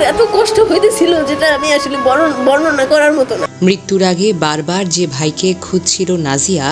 আমার এত কষ্ট হইতেছিল যেটা আমি আসলে বর্ণনা করার মতো না। মৃত্যুর আগে বারবার যে ভাইকে খুঁজছিল নাজিয়া,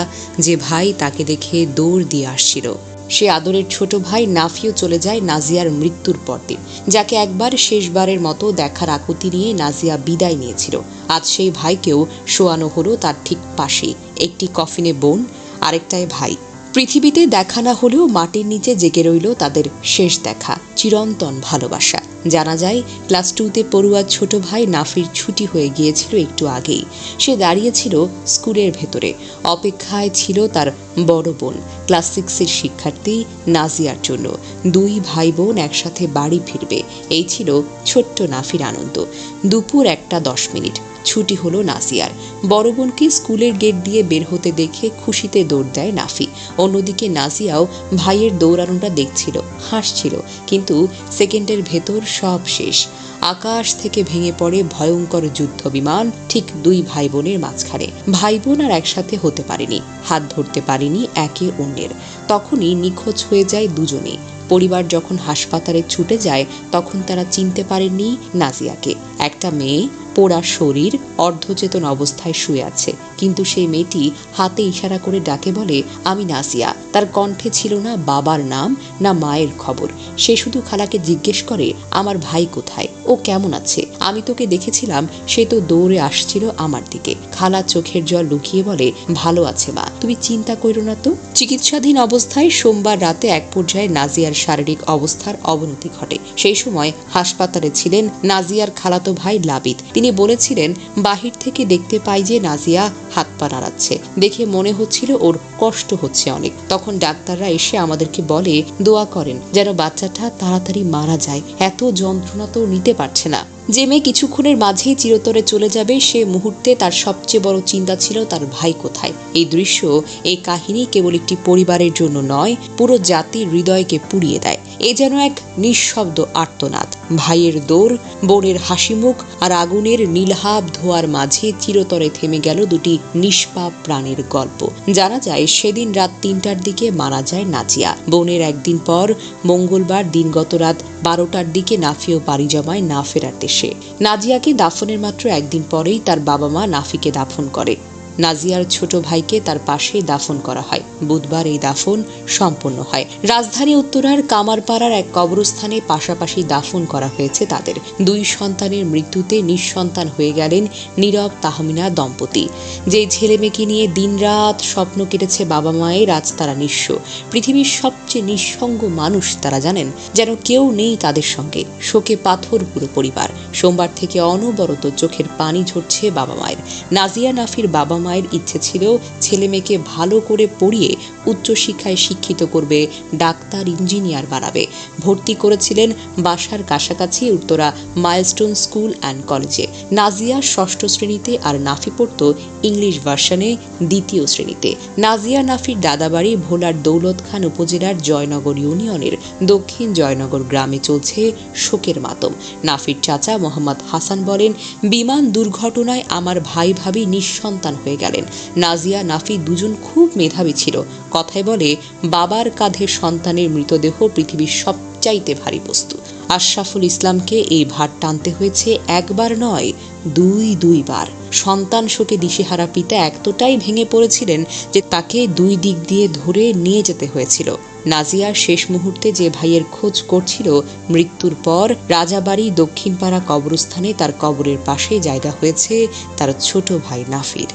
যে ভাই তাকে দেখে দৌড় দিয়ে আসছিল। সে আদরের ছোট ভাই নাফিও চলে যায় নাজিয়ার মৃত্যুর পরদিন, যাকে একবার শেষবারের মতো দেখার আকুতি নিয়ে নাজিয়া বিদায় নিয়েছিল। আজ সেই ভাইকেও শোয়ানো হলো তার ঠিক পাশে একটি কফিনে বোন, আরেকটায় ভাই। পৃথিবীতে দেখা না হলেও মাটির নিচে জেগে রইল তাদের শেষ দেখা, চিরন্তন ভালোবাসা। জানা যায় ক্লাস টুতে পড়ুয়া ছোট ভাই নাফির ছুটি হয়ে গিয়েছিল একটু আগেই। সে দাঁড়িয়েছিল স্কুলের ভেতরে। অপেক্ষায় ছিল তার বড় বোন ক্লাস সিক্সের শিক্ষার্থী নাজিয়ার জন্য। দুই ভাই বোন একসাথে বাড়ি ফিরবে। এই ছিল ছোট্ট নাফির আনন্দ। দুপুর একটা দশ মিনিট। ছুটি হলো নাসিয়ার বড় বোনকে স্কুলের গেট দিয়ে বের হতে দেখে খুশিতে দৌড় দেয় নাফি। অন্যদিকে নাজিয়াও ভাইয়ের দৌড়ানোটা দেখছিল, হাসছিল। কিন্তু সেকেন্ডের ভেতর সব শেষ। আকাশ থেকে ভেঙে পড়ে ভয়ঙ্কর যুদ্ধ বিমান ঠিক দুই ভাই বোনের মাঝখানে। ভাই বোন আর একসাথে হতে পারেনি, হাত ধরতে পারেনি একে অন্যের। তখনই নিখোঁজ হয়ে যায় দুজনে। পরিবার যখন হাসপাতালে ছুটে যায়, তখন তারা চিনতে পারেননি নাজিয়াকে। একটা মেয়ে পোড়া শরীর অর্ধচেতন অবস্থায় শুয়ে আছে। কিন্তু সেই মেয়েটি হাতে ইশারা করে ডাকে বলে, আমি নাসিয়া। তার কণ্ঠে ছিল না বাবার নাম, না মায়ের খবর। সে শুধু খালাকে জিজ্ঞেস করে, আমার ভাই কোথায়? ও কেমন আছে? আমি তোকে দেখেছিলাম, সে তো দৌড়ে আসছিল আমার দিকে। খালা চোখের জল লুকিয়ে বলে, ভালো আছে মা, তুমি চিন্তা করো না তো। চিকিৎসাধীন অবস্থায় সোমবার রাতে এক পর্যায়ে নাজিয়ার শারীরিক অবস্থার অবনতি ঘটে। সেই সময় হাসপাতালে ছিলেন নাজিয়ার খালাতো ভাই লাবিদ তিনি বলেছিলেন, বাহির থেকে দেখতে পাই যে নাজিয়া হাত পা নাড়াচ্ছে। দেখে মনে হচ্ছিল ওর কষ্ট হচ্ছে অনেক। তখন ডাক্তাররা এসে আমাদেরকে বলে, দোয়া করেন, যেন বাচ্চাটা তাড়াতাড়ি মারা যায়। এত যন্ত্রণা তো নিতে পারছে না। যে মেয়ে কিছুক্ষণের মাঝেই চিরতরে চলে যাবে, সে মুহূর্তে তার সবচেয়ে বড় চিন্তা ছিল তার ভাই কোথায়। এই দৃশ্য, এই কাহিনী কেবল একটি পরিবারের জন্য নয়, পুরো জাতির হৃদয়কে পুড়িয়ে দেয়। এ যেন এক নিঃশব্দ আর্তনাদ। ভাইয়ের দৌড় বোনের হাসিমুখ আর আগুনের নীলহাব ধোয়ার মাঝে চিরতরে থেমে গেল দুটি নিষ্পাপ প্রাণের গল্প। জানা যায়, সেদিন রাত তিনটার দিকে মারা যায় নাজিয়া। বোনের একদিন পর মঙ্গলবার দিনগত রাত বারোটার দিকে নাফিও পাড়ি জমায় না ফেরার নাজিয়াকে দাফনের মাত্র একদিন পরেই তার বাবা মা নাফিকে দাফন করে। নাজিয়ার ছোট ভাইকে তার পাশেই দাফন করা হয়। বুধবার এই দাফন সম্পন্ন হয়। রাজধানী উত্তরার কামারপাড়ার এক কবরস্থানে পাশাপাশি দাফন করা হয়েছে তাদের। দুই সন্তানের মৃত্যুতে নিঃসন্তান হয়ে গেলেন নীরব তাহমিনা দম্পতি। যে ছেলে মেয়েকে নিয়ে দিনরাত স্বপ্ন কেটেছে বাবা মায়ের, আজ তারা নিঃস্ব। পৃথিবীর সবচেয়ে নিঃসঙ্গ মানুষ তারা জানেন, যেন কেউ নেই তাদের সঙ্গে। শোকে পাথর পুরো পরিবার। সোমবার থেকে অনবরত চোখের পানি ঝরছে বাবা মায়ের। নাজিয়া নাফির বাবা মায়ের ইচ্ছে ছিল ছেলে মেয়েকে ভালো করে পড়িয়ে উচ্চশিক্ষায় শিক্ষিত করবে, ডাক্তার, ইঞ্জিনিয়ার বানাবে। ভর্তি করেছিলেন বাসার কাছাকাছি উত্তরা মাইলস্টোন স্কুল অ্যান্ড কলেজে। নাজিয়া ষষ্ঠ শ্রেণীতে আর নাফি পড়ত ইংলিশ ভার্সনে দ্বিতীয় শ্রেণীতে। নাজিয়া নাফির দাদাবাড়ি ভোলার দৌলত খান উপজেলার জয়নগর ইউনিয়নের দক্ষিণ জয়নগর গ্রামে চলছে শোকের মাতম। নাফির চাচা মোহাম্মদ হাসান বলেন, বিমান দুর্ঘটনায় আমার ভাই ভাবি নিঃসন্তান হয়ে গেলেন। নাজিয়া নাফি দুজন খুব মেধাবী ছিল। কথায় বলে, বাবার কাঁধে সন্তানের মৃতদেহ পৃথিবীর সবচাইতে ভারী বস্তু। আশরাফুল ইসলামকে এই ভার টানতে হয়েছে একবার নয়, দুই, দুইবার। সন্তান শোকে দিশেহারা পিতা এতটাই ভেঙে পড়েছিলেন যে তাকে দুই দিক দিয়ে ধরে নিয়ে যেতে হয়েছিল। নাজিয়ার শেষ মুহূর্তে যে ভাইয়ের খোঁজ করছিল, মৃত্যুর পর রাজাবাড়ি দক্ষিণপাড়া কবরস্থানে তার কবরের পাশে জায়গা হয়েছে তার ছোট ভাই নাফির।